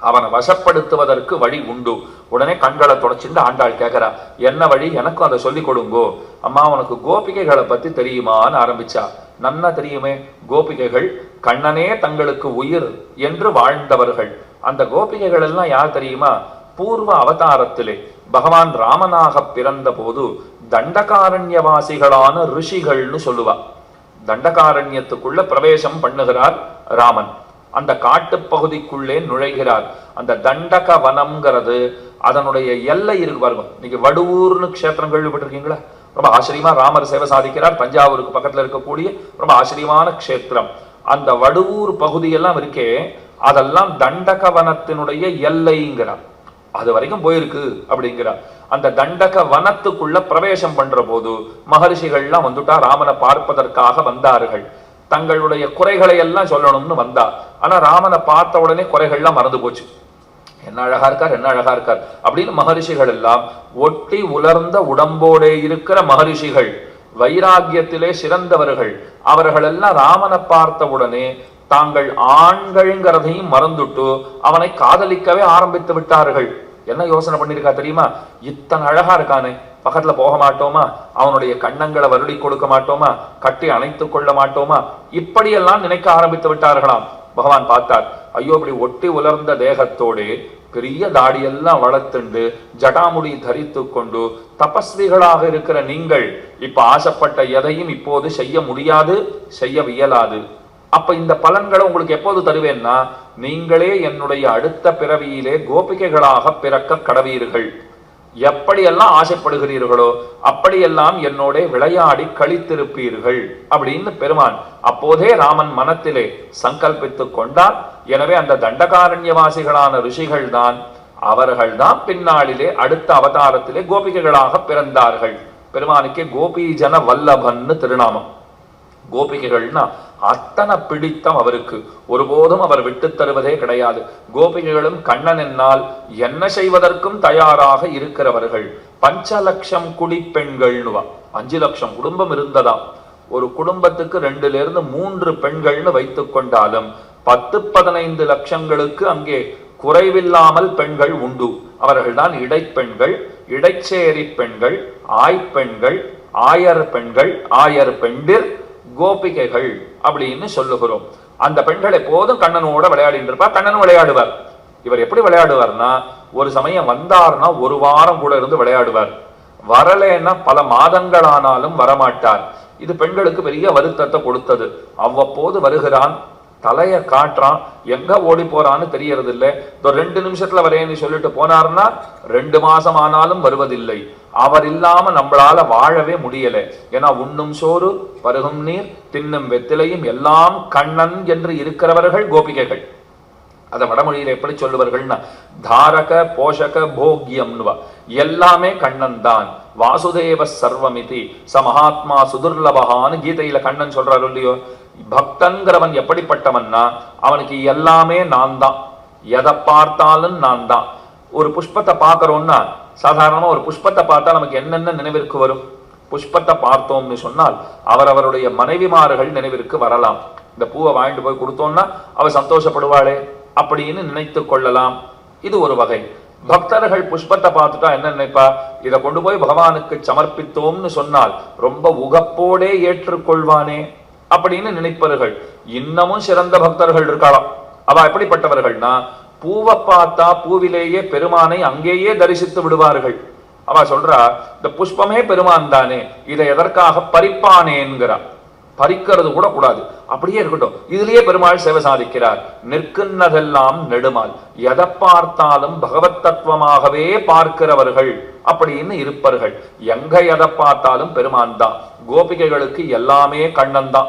அவனை வசப்படுத்துவதற்கு வழி உண்டு. உடனே கண்களை தொடச்சிட்டு ஆண்டாள் கேட்கிறா என்ன வழி? எனக்கும் அதை சொல்லி கொடுங்கோ. அம்மா உனக்கு கோபிகைகளை பத்தி தெரியுமான்னு ஆரம்பிச்சா. நன்னா தெரியுமே கோபிகைகள் கண்ணனே தங்களுக்கு உயிர் என்று வாழ்ந்தவர்கள். அந்த கோபிகைகள் எல்லாம் யார் தெரியுமா? பூர்வ அவதாரத்திலே பகவான் ராமனாக பிறந்த போது தண்டகாரண்யவாசிகளான ரிஷிகள்னு சொல்லுவா. தண்டகாரண்யத்துக்குள்ள பிரவேசம் பண்ணுகிறார் ராமன். அந்த காட்டுப்பகுதிக்குள்ளே நுழைகிறார். அந்த தண்டக வனம்ங்கிறது அதனுடைய எல்லை இருக்கு பாருங்க. இன்னைக்கு வடுவூர்னு க்ஷேத்திரம் கேள்விப்பட்டிருக்கீங்களா? ரொம்ப ஆச்சரியமா ராமர் சேவை சாதிக்கிறார். தஞ்சாவூருக்கு பக்கத்துல இருக்கக்கூடிய ரொம்ப ஆச்சரியமான க்ஷேத்திரம். அந்த வடுவூர் பகுதியெல்லாம் இருக்கே அதெல்லாம் தண்டக வனத்தினுடைய எல்லைங்கிறார். அது வரைக்கும் போயிருக்கு அப்படிங்கிறார். அந்த தண்டக வனத்துக்குள்ள பிரவேசம் பண்ற போது மகரிஷிகள்லாம் வந்துட்டா ராமனை பார்ப்பதற்காக வந்தார்கள். தங்களுடைய குறைகளை எல்லாம் சொல்லணும்னு வந்தா ஆனா ராமனை பார்த்த உடனே குறைகள்லாம் மறந்து போச்சு. என்ன அழகா இருக்கார் என்ன அழகா இருக்கார் அப்படின்னு மகரிஷிகள் எல்லாம் ஒட்டி உலர்ந்த உடம்போடே இருக்கிற மகரிஷிகள் வைராகியத்திலே சிறந்தவர்கள் அவர்கள் எல்லாம் ராமனை பார்த்த உடனே தாங்கள் ஆண்கள்ங்கிறதையும் மறந்துட்டு அவனை காதலிக்கவே ஆரம்பித்து விட்டார்கள். என்ன யோசனை பண்ணிருக்கா தெரியுமா? இத்தனை அழகா இருக்கானே பக்கத்துல போக மாட்டோமா? அவனுடைய கண்ணங்களை வருடி கொடுக்க மாட்டோமா? கட்டி அணைத்துக் கொள்ள மாட்டோமா? இப்படியெல்லாம் நினைக்க ஆரம்பித்து விட்டார்களாம். பகவான் பார்த்தார். ஐயோ இப்படி ஒட்டி உலர்ந்த தேகத்தோடு பெரிய தாடியெல்லாம் வளர்த்துண்டு ஜடாமுடி தரித்து கொண்டு தபஸ்விகளாக இருக்கிற நீங்கள் இப்ப ஆசைப்பட்ட எதையும் இப்போது செய்ய முடியாது செய்ய இயலாது. அப்ப இந்த பலன்களை உங்களுக்கு எப்போது தருவேன்னா நீங்களே என்னுடைய அடுத்த பிறவியிலே கோபிகைகளாக பிறக்க கடவீர்கள். எப்படியெல்லாம் ஆசைப்படுகிறீர்களோ அப்படியெல்லாம் என்னோட விளையாடி கழித்திருப்பீர்கள் அப்படின்னு பெருமான் அப்போதே ராமன் மனத்திலே சங்கல்பித்துக் கொண்டார். எனவே அந்த தண்டகாரண்யவாசிகளான ரிஷிகள் தான் அவர்கள் தான் பின்னாளிலே அடுத்த அவதாரத்திலே கோபிகைகளாக பிறந்தார்கள். பெருமானுக்கே கோபீஜன வல்லபன்னு திருநாமம். கோபிகைகள்னா அத்தனை பிடித்தம் அவருக்கு. ஒருபோதும் அவர் விட்டு தருவதே கிடையாது. கோபிகைகளும் கண்ணன் என்னால் என்ன செய்வதற்கும் தயாராக இருக்கிறவர்கள். பஞ்ச லட்சம் குடிப்பெண்கள்னுவா அஞ்சு லட்சம் குடும்பம் இருந்ததாம் ஒரு குடும்பத்துக்கு ரெண்டுல இருந்து மூன்று பெண்கள்னு வைத்துக் கொண்டாலும் பத்து பதினைந்து லட்சங்களுக்கு அங்கே குறைவில்லாமல் பெண்கள் உண்டு. அவர்கள்தான் இடைப்பெண்கள் இடைச்சேரி பெண்கள் ஆய்ப்பெண்கள் ஆயர் பெண்கள் ஆயர் பெண்டிர் கோபிகைகள் அப்படின்னு சொல்லுகிறோம். அந்த பெண்கள் எப்போதும் கண்ணனோட விளையாடிட்டு இருப்பா கண்ணனும் விளையாடுவார். இவர் எப்படி விளையாடுவார்னா ஒரு சமயம் வந்தார்னா ஒரு வாரம் கூட இருந்து விளையாடுவார். வரலேன்னா பல மாதங்களானாலும் வரமாட்டார். இது பெண்களுக்கு பெரிய வருத்தத்தை கொடுத்தது. அவ்வப்போது வருகிறான் தலையை காட்டுறான். எங்க ஓடி போறான்னு தெரியறது இல்லை இதோ ரெண்டு நிமிஷத்துல வரேன்னு சொல்லிட்டு போனார்னா ரெண்டு மாசம் ஆனாலும் வருவதில்லை. அவர் இல்லாம நம்மளால வாழவே முடியல. ஏன்னா உண்ணும் சோறு பருகும் நீர் தின்னும் வெத்திலையும் எல்லாம் கண்ணன் என்று இருக்கிறவர்கள் கோபிகைகள். அதை வடமொழியில எப்படி சொல்லுவார்கள்னா தாரக போஷக போக்யம்னுவா. எல்லாமே கண்ணன் தான். வாசுதேவ சர்வமிதி ச மகாத்மா சுதுர்லபகான்னு கீதையில கண்ணன் சொல்றாரு இல்லையோ? பக்தங்கிறவன் எப்படிப்பட்டவன்னா அவனுக்கு எல்லாமே நான் தான் எதை பார்த்தாலும் நான் தான் ஒரு புஷ்பத்தை பார்க்கறோம்னா சாதாரணமாக ஒரு புஷ்பத்தை பார்த்தா நமக்கு என்னென்ன நினைவிற்கு வரும்? புஷ்பத்தை பார்த்தோம்னு சொன்னால் அவர் அவருடைய மனைவிமார்கள் நினைவிற்கு வரலாம். இந்த பூவை வாங்கிட்டு போய் கொடுத்தோம்னா அவள் சந்தோஷப்படுவாளே அப்படின்னு நினைத்து கொள்ளலாம். இது ஒரு வகை. பக்தர்கள் புஷ்பத்தை பார்த்துட்டா என்ன நினைப்பா? இதை கொண்டு போய் பகவானுக்கு சமர்ப்பித்தோம்னு சொன்னால் ரொம்ப உகப்போடே ஏற்றுக்கொள்வானே. அப்படின்னு நினைப்பவர்கள். இன்னமும் சிறந்த பக்தர்கள் இருக்கலாம் அவ எப்படிப்பட்டவர்கள்னா பூவை பார்த்தா பூவிலேயே பெருமானை அங்கேயே தரிசித்து விடுவார்கள். அவ சொல்றா இந்த புஷ்பமே பெருமான் தானே இதை எதற்காக பறிப்பானேங்கிறான் பறிக்கிறது கூட கூடாது. அப்படியே இருக்கட்டும். இதுலயே பெருமாள் சேவை சாதிக்கிறார். நிற்கின்றதெல்லாம் நெடுமால். எதை பார்த்தாலும் பகவத் தத்துவமாகவே பார்க்கிறவர்கள் அப்படின்னு இருப்பர்கள். எங்க எதை பார்த்தாலும் பெருமான் தான். கோபிகைகளுக்கு எல்லாமே கண்ணன் தான்.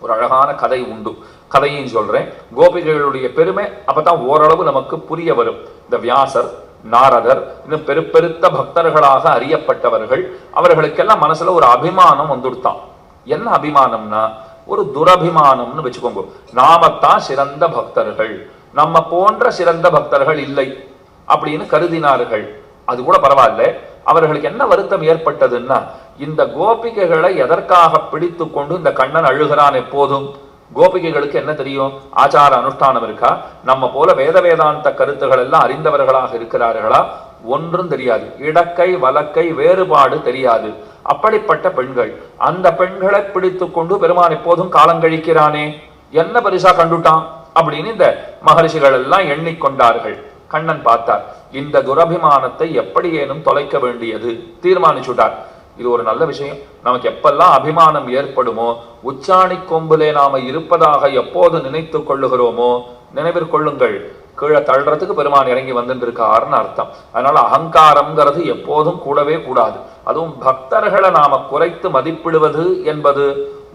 ஒரு அழகான கதை உண்டு. கதையும் சொல்றேன். கோபிகைகளுடைய பெருமை அப்பதான் ஓரளவு நமக்கு புரிய வரும். இந்த வியாசர் நாரதர் இன்னும் பெருப்பெருத்த பக்தர்களாக அறியப்பட்டவர்கள். அவர்களுக்கெல்லாம் மனசுல ஒரு அபிமானம் வந்துடுத்தான். என்ன அபிமானம்னா? ஒரு துரபிமானம்னு வச்சுக்கோங்க. நாமத்தான் சிறந்த பக்தர்கள். நம்ம போன்ற சிறந்த பக்தர்கள் இல்லை அப்படின்னு கருதினார்கள். அது கூட பரவாயில்ல. அவர்களுக்கு என்ன வருத்தம் ஏற்பட்டதுன்னா இந்த கோபிகைகளை எதற்காக பிடித்து கொண்டு இந்த கண்ணன் அழுகிறான் எப்போதும்? கோபிகைகளுக்கு என்ன தெரியும்? ஆச்சார அனுஷ்டானம் இருக்கா? நம்ம போல வேத வேதாந்த கருத்துகள் எல்லாம் அறிந்தவர்களாக இருக்கிறார்களா? ஒன்றும் தெரியாது. இடக்கை வலக்கை வேறுபாடு தெரியாது. அப்படிப்பட்ட பெண்கள். அந்த பெண்களை பிடித்து கொண்டு பெருமான் எப்போதும் காலங்கழிக்கிறானே என்ன பெருசா கண்டுட்டான்? அப்படின்னு இந்த மகரிஷிகள் எல்லாம் எண்ணிக்கொண்டார்கள். கண்ணன் பார்த்தார் இந்த துரபிமானத்தை எப்படியேனும் தொலைக்க வேண்டியது? தீர்மானிச்சுட்டார். இது ஒரு நல்ல விஷயம். நமக்கு எப்பெல்லாம் அபிமானம் ஏற்படுமோ உச்சாணி கொம்பிலே நாம இருப்பதாக எப்போது நினைத்து கொள்ளுகிறோமோ நினைவிற்கொள்ளுங்கள் கீழே தள்ளுறதுக்கு பெருமான் இறங்கி வந்துட்டு இருக்காருன்னு அர்த்தம். அதனால அகங்காரம்ங்கிறது எப்போதும் கூடவே கூடாது. அதுவும் பக்தர்களை நாம குறைத்து மதிப்பிடுவது என்பது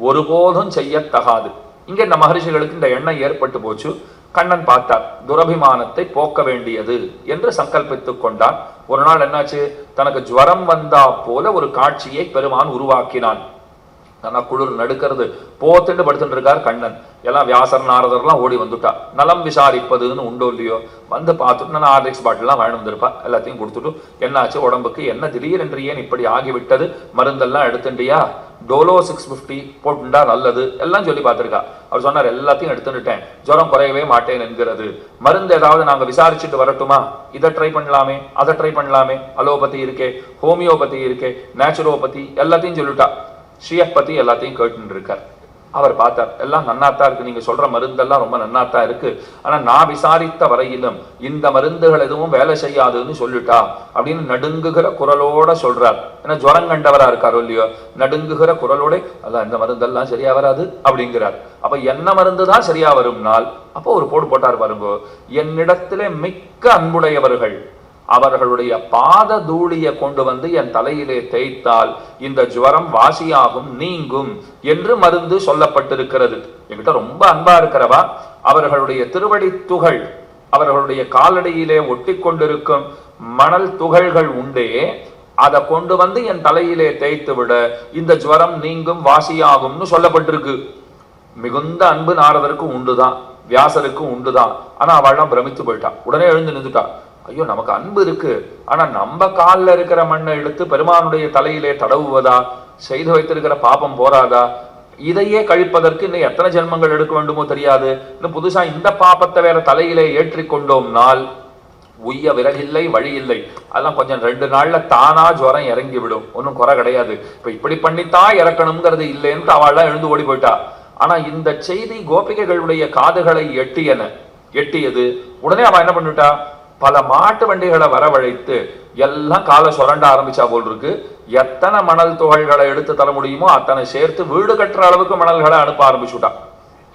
ஒருபோதும் செய்யத்தகாது. இங்கே இந்த மகரிஷிகளுக்கு இந்த எண்ணம் ஏற்பட்டு போச்சு. கண்ணன் பார்த்தார் துரபிமானத்தை போக்க வேண்டியது என்று சங்கல்பித்துக் கொண்டார் ஒரு நாள் என்னாச்சு? தனக்கு ஜுவரம் வந்தா போல ஒரு காட்சியை பெருமான் உருவாக்கினான். ஆனா குளிர் நடுக்கிறது. போத்துண்டு படுத்துட்டு இருக்கார் கண்ணன். எல்லாம் வியாசர் நாரதர்லாம் ஓடி வந்துட்டா. நலம் விசாரிப்பதுன்னு உண்டோ இல்லையோ? வந்து பார்த்துட்டு நான் ஆர்டிக்ஸ் பாட்டிலாம் வாங்கி வந்திருப்பா. எல்லாத்தையும் கொடுத்துட்டு என்னாச்சு? உடம்புக்கு என்ன திடீரென்று ஏன் இப்படி ஆகிவிட்டது? மருந்தெல்லாம் எடுத்துட்டியா? டோலோ சிக்ஸ் ஃபிஃப்டி போட்டுண்டா நல்லது. எல்லாம் சொல்லி பார்த்துருக்கா. அவர் சொன்னார் எல்லாத்தையும் எடுத்துட்டேன் ஜுரம் குறையவே மாட்டேன் என்கிறது மருந்து ஏதாவது நாங்கள் விசாரிச்சுட்டு வரட்டுமா? இதை ட்ரை பண்ணலாமே அதை ட்ரை பண்ணலாமே. அலோபதி இருக்கே ஹோமியோபதி இருக்கே நேச்சுரோபதி எல்லாத்தையும் சொல்லிட்டா. ஸ்ரீயப்பதி எல்லாத்தையும் கேட்டுன்னு இருக்கார் அவர் பார்த்தார் எல்லாம் நன்னாத்தான் இருக்கு நீங்க சொல்ற மருந்தெல்லாம் ரொம்ப நன்னாத்தான் இருக்கு. ஆனா நான் விசாரித்த வரையிலும் இந்த மருந்துகள் எதுவும் வேலை செய்யாதுன்னு சொல்லிட்டா அப்படின்னு நடுங்குகிற குரலோட சொல்றார். ஏன்னா ஜுரம் கண்டவரா இருக்காரோ இல்லையோ? நடுங்குகிற குரலோட அதான் இந்த மருந்தெல்லாம் சரியா வராது அப்படிங்கிறார். அப்ப என்ன மருந்து தான் சரியா வரும்னால் அப்போ ஒரு போடு போட்டார் பாருங்க என்னிடத்திலே மிக்க அன்புடையவர்கள் அவர்களுடைய பாத தூளியை கொண்டு வந்து என் தலையிலே தேய்த்தால் இந்த ஜுவரம் வாசியாகும் நீங்கும் என்று மருந்து சொல்லப்பட்டிருக்கிறது. என்கிட்ட ரொம்ப அன்பா இருக்கிறவா அவர்களுடைய திருவடி துகள் அவர்களுடைய காலடியிலே ஒட்டி கொண்டிருக்கும் மணல் துகள்கள் உண்டே அதை கொண்டு வந்து என் தலையிலே தேய்த்து விட இந்த ஜுவரம் நீங்கும் வாசியாகும்னு சொல்லப்பட்டிருக்கு. மிகுந்த அன்பு நாரதருக்கு உண்டுதான் வியாசருக்கு உண்டுதான். ஆனா அவள்லாம் பிரமித்து போயிட்டான் உடனே எழுந்து நின்றுட்டான் ஐயோ நமக்கு அன்பு இருக்கு. ஆனா நம்ம கால்ல இருக்கிற மண்ணை எடுத்து பெருமானுடைய தலையிலே தடவுவதா? செய்து வைத்திருக்கிற பாபம் போராதா? இதையே கழிப்பதற்கு இன்னும் எத்தனை ஜென்மங்கள் எடுக்க வேண்டுமோ தெரியாது. இன்னும் புதுசா இந்த பாபத்தை வேற தலையிலே ஏற்றிக் கொண்டோம்னால் உய்ய விறகில்லை வழி இல்லை அதெல்லாம் கொஞ்சம் ரெண்டு நாள்ல தானா ஜுரம் இறங்கி விடும் ஒன்றும் குறை கிடையாது. இப்ப இப்படி பண்ணித்தான் இறக்கணுங்கிறது இல்லைன்னு அவள்லாம் எழுந்து ஓடி போயிட்டா. ஆனா இந்த செய்தி கோபிகைகளுடைய காதுகளை எட்டியன. எட்டியது. உடனே அவ என்ன பண்ணிட்டா? பல மாட்டு வண்டிகளை வரவழைத்து எல்லாம் காலை சுரண்ட ஆரம்பிச்சா போல் இருக்கு. எத்தனை மணல் துகள்களை எடுத்து தர முடியுமோ அத்தனை சேர்த்து வீடு கட்டுற அளவுக்கு மணல்களை அனுப்ப ஆரம்பிச்சுட்டான்.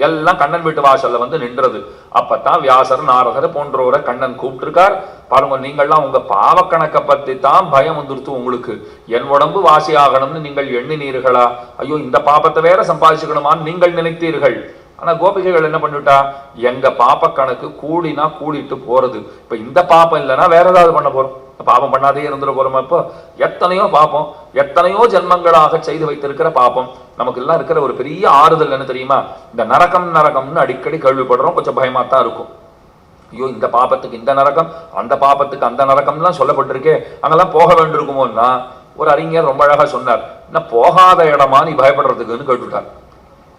எல்லாம் கண்ணன் வீட்டு வாசல்ல வந்து நின்றது. அப்பத்தான் வியாசர் நாரதர் போன்றவரை கண்ணன் கூப்பிட்டுருக்கார். பாருங்க நீங்கள்லாம் உங்க பாவக்கணக்கை பத்தி தான் பயம் வந்துருத்து உங்களுக்கு. என் உடம்பு வாசி ஆகணும்னு நீங்கள் எண்ணினீர்களா? ஐயோ இந்த பாபத்தை வேற சம்பாதிச்சுக்கணுமான்னு நீங்கள் நினைத்தீர்கள். ஆனால் கோபிகைகள் என்ன பண்ணிவிட்டா? எங்கள் பாப்ப கணக்கு கூடினா கூடிட்டு போகிறது இப்போ இந்த பாப்பம் இல்லைன்னா வேற ஏதாவது பண்ண போகிறோம் பாபம் பண்ணாதே இருந்துட போறோமா இப்போ? எத்தனையோ பாப்பம் எத்தனையோ ஜென்மங்களாக செய்து வைத்திருக்கிற பாப்பம். நமக்கு எல்லாம் இருக்கிற ஒரு பெரிய ஆறுதல் என்ன தெரியுமா? இந்த நரகம் நரகம்னு அடிக்கடி கேள்விப்படுறோம். கொஞ்சம் பயமா தான் இருக்கும். ஐயோ இந்த பாப்பத்துக்கு இந்த நரகம் அந்த பாபத்துக்கு அந்த நரகம்லாம் சொல்லப்பட்டிருக்கே. அங்கெல்லாம் போக வேண்டியிருக்குமோன்னா? ஒரு அறிஞர் ரொம்ப அழகா சொன்னார். என்ன போகாத இடமா நீ பயப்படுறதுக்குன்னு கேட்டுட்டார்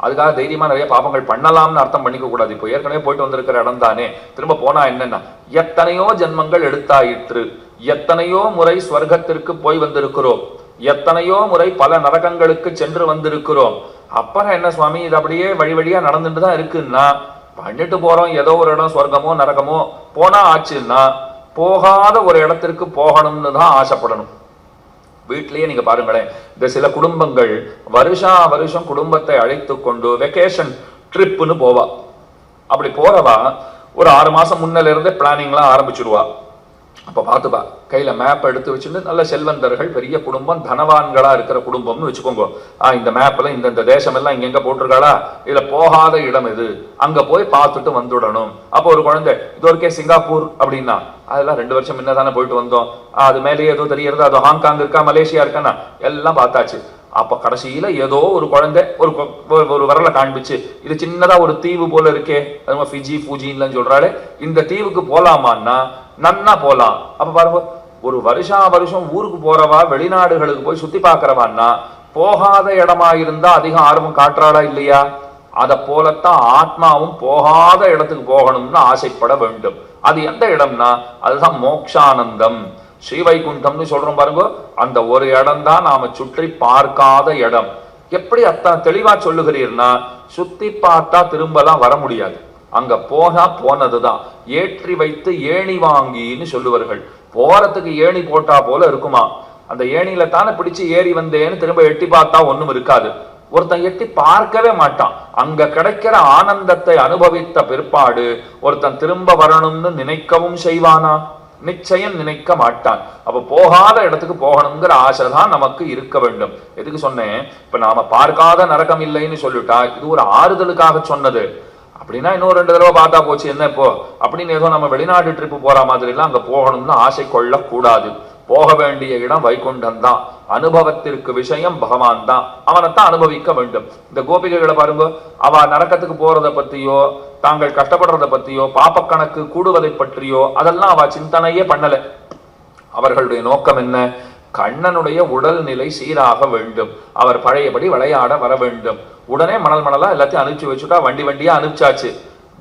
அதுக்காக தைரியமாக நிறைய பாபங்கள் பண்ணலாம்னு அர்த்தம் பண்ணிக்க கூடாது. இப்போ ஏற்கனவே போயிட்டு வந்திருக்கிற இடம் தானே. திரும்ப போனா என்னன்னா எத்தனையோ ஜென்மங்கள் எடுத்தாயிற்று. எத்தனையோ முறை ஸ்வர்க்கத்திற்கு போய் வந்திருக்கிறோம். எத்தனையோ முறை பல நரகங்களுக்கு சென்று வந்திருக்கிறோம். அப்புறம் என்ன சுவாமி இது அப்படியே வழி வழியா நடந்துட்டு தான் இருக்குன்னா பண்ணிட்டு போறோம். ஏதோ ஒரு இடம் சொர்க்கமோ நரகமோ போனா ஆச்சுன்னா போகாத ஒரு இடத்திற்கு போகணும்னு தான் ஆசைப்படணும். வீட்லயே நீங்க பாருங்களேன் இந்த சில குடும்பங்கள் வருஷா வருஷம் குடும்பத்தை அழைத்து கொண்டு வெக்கேஷன் ட்ரிப்புன்னு போவா. அப்படி போறவா ஒரு ஆறு மாசம் முன்னிலிருந்தே பிளானிங்லாம் ஆரம்பிச்சிருவா. அப்போ பார்த்துப்பா கையில் மேப் எடுத்து வச்சுட்டு நல்ல செல்வந்தர்கள் பெரிய குடும்பம் தனவான்களாக இருக்கிற குடும்பம்னு வச்சுக்கோங்க. ஆ இந்த மேப்பில் இந்த இந்த தேசம் எல்லாம் இங்க போட்டிருக்காளா? இதில் போகாத இடம் இது. அங்கே போய் பார்த்துட்டு வந்துடணும். அப்போ ஒரு குழந்தை இது ஒருக்கே சிங்கப்பூர் அப்படின்னா அதெல்லாம் ரெண்டு வருஷம் முன்ன தானே போயிட்டு வந்தோம். அது மேலேயே ஏதோ தெரியறது? அது ஹாங்காங் இருக்கா? மலேசியா இருக்கானா எல்லாம் பார்த்தாச்சு. அப்ப கடைசியில ஏதோ ஒரு குழந்தை ஒரு ஒரு- வரலை காண்பிச்சு. இது சின்னதா ஒரு தீவு போல இருக்கே. அது ஃபிஜி ஃபூஜின்லாம் சொல்றாளே. இந்த தீவுக்கு போலாமான்னா நன்னா போலாம். அப்ப பாருங்க ஒரு வருஷா வருஷம் ஊருக்கு போறவா வெளிநாடுகளுக்கு போய் சுத்தி பார்க்கறவான்னா போகாத இடமா இருந்தா அதிகம் ஆர்வம் காட்டுறாளா இல்லையா? அதை போலத்தான் ஆத்மாவும் போகாத இடத்துக்கு போகணும்னு ஆசைப்பட வேண்டும். அது எந்த இடம்னா அதுதான் மோக்ஷானந்தம். ஸ்ரீவைகுண்டம்னு சொல்றோம் பாருங்க அந்த ஒரு இடம் தான் நாம சுற்றி பார்க்காத இடம். எப்படி அத்தான் தெளிவா சொல்லுகிறீர்னா சுத்தி பார்த்தா திரும்பலாம் வர முடியாது. அங்க போனா போனதுதான். ஏற்றி வைத்து ஏணி வாங்கின்னு சொல்லுவார்கள். போறதுக்கு ஏணி போட்டா போல இருக்குமா? அந்த ஏணியில தானே பிடிச்சு ஏறி வந்தேன்னு திரும்ப எட்டி பார்த்தா ஒண்ணும் இருக்காது. ஒருத்தன் எட்டி பார்க்கவே மாட்டான். அங்க கிடைக்கிற ஆனந்தத்தை அனுபவித்த பிற்பாடு ஒருத்தன் திரும்ப வரணும்னு நினைக்கவும் செய்வானா? நிச்சயம் நினைக்க மாட்டான். அப்ப போகாத இடத்துக்கு போகணுங்கிற ஆசை தான் நமக்கு இருக்க வேண்டும். எதுக்கு சொன்னேன்? இப்ப நாம பார்க்காத நரகம் இல்லைன்னு சொல்லிட்டா இது ஒரு ஆறுதலுக்காக சொன்னது. அப்படின்னா இன்னும் ரெண்டு தடவை பார்த்தா போச்சு என்ன இப்போ? அப்படின்னு ஏதோ நம்ம வெளிநாடு ட்ரிப்பு போற மாதிரி எல்லாம் அங்க போகணும்னு ஆசை கொள்ளக்கூடாது. போக வேண்டிய இடம் வைகுண்டம் தான் அனுபவத்திற்கு விஷயம் பகவான் தான் அவனைத்தான் அனுபவிக்க வேண்டும். இந்த கோபிகைகளை பாருங்க அவ நரக்கத்துக்கு போறதை பத்தியோ தாங்கள் கஷ்டப்படுறதை பத்தியோ பாப்பக்கணக்கு கூடுவதை பற்றியோ அதெல்லாம் அவ சிந்தனையே பண்ணல. அவர்களுடைய நோக்கம் என்ன? கண்ணனுடைய உடல்நிலை சீராக வேண்டும். அவர் பழையபடி விளையாட வர வேண்டும். உடனே மணல் மணலா எல்லாத்தையும் அனுப்பிச்சு வச்சுட்டா வண்டி வண்டியா அனுப்பிச்சாச்சு.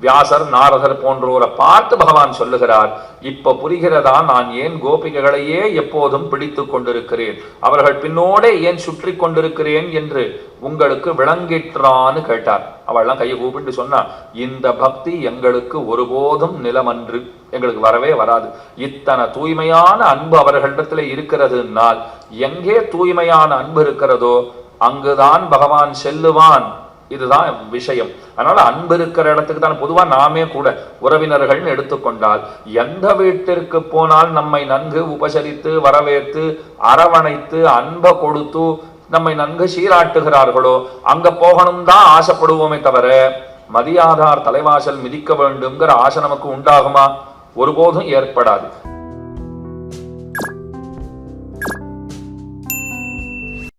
வியாசர் நாரதர் போன்றோரை பார்த்து பகவான் சொல்லுகிறார் இப்ப புரிகிறதா? நான் ஏன் கோபிகைகளையே எப்போதும் பிடித்து கொண்டிருக்கிறேன்? அவர்கள் பின்னோடே ஏன் சுற்றி கொண்டிருக்கிறேன்? என்று உங்களுக்கு விளங்கிற்றான்னு கேட்டார். அவள்லாம் கையை கூப்பிட்டு சொன்னா இந்த பக்தி எங்களுக்கு ஒருபோதும் நிலமன்று எங்களுக்கு வரவே வராது. இத்தனை தூய்மையான அன்பு அவர்களிடத்துல இருக்கிறதுனால் எங்கே தூய்மையான அன்பு இருக்கிறதோ அங்குதான் பகவான் செல்லுவான். இதுதான் விஷயம். அதனால அன்பு இருக்கிற இடத்துக்கு தான் பொதுவா நாமே கூட உறவினர்கள்னு எடுத்துக்கொண்டால் எந்த வீட்டிற்கு போனால் நம்மை நன்கு உபசரித்து வரவேற்று அரவணைத்து அன்பை கொடுத்து நம்மை நன்கு சீராட்டுகிறார்களோ அங்க போகணும் தான் ஆசைப்படுவோமே தவிர மதியாதார் தலைவாசல் மிதிக்க வேண்டும்ங்கிற ஆசை நமக்கு உண்டாகுமா? ஒருபோதும் ஏற்படாது.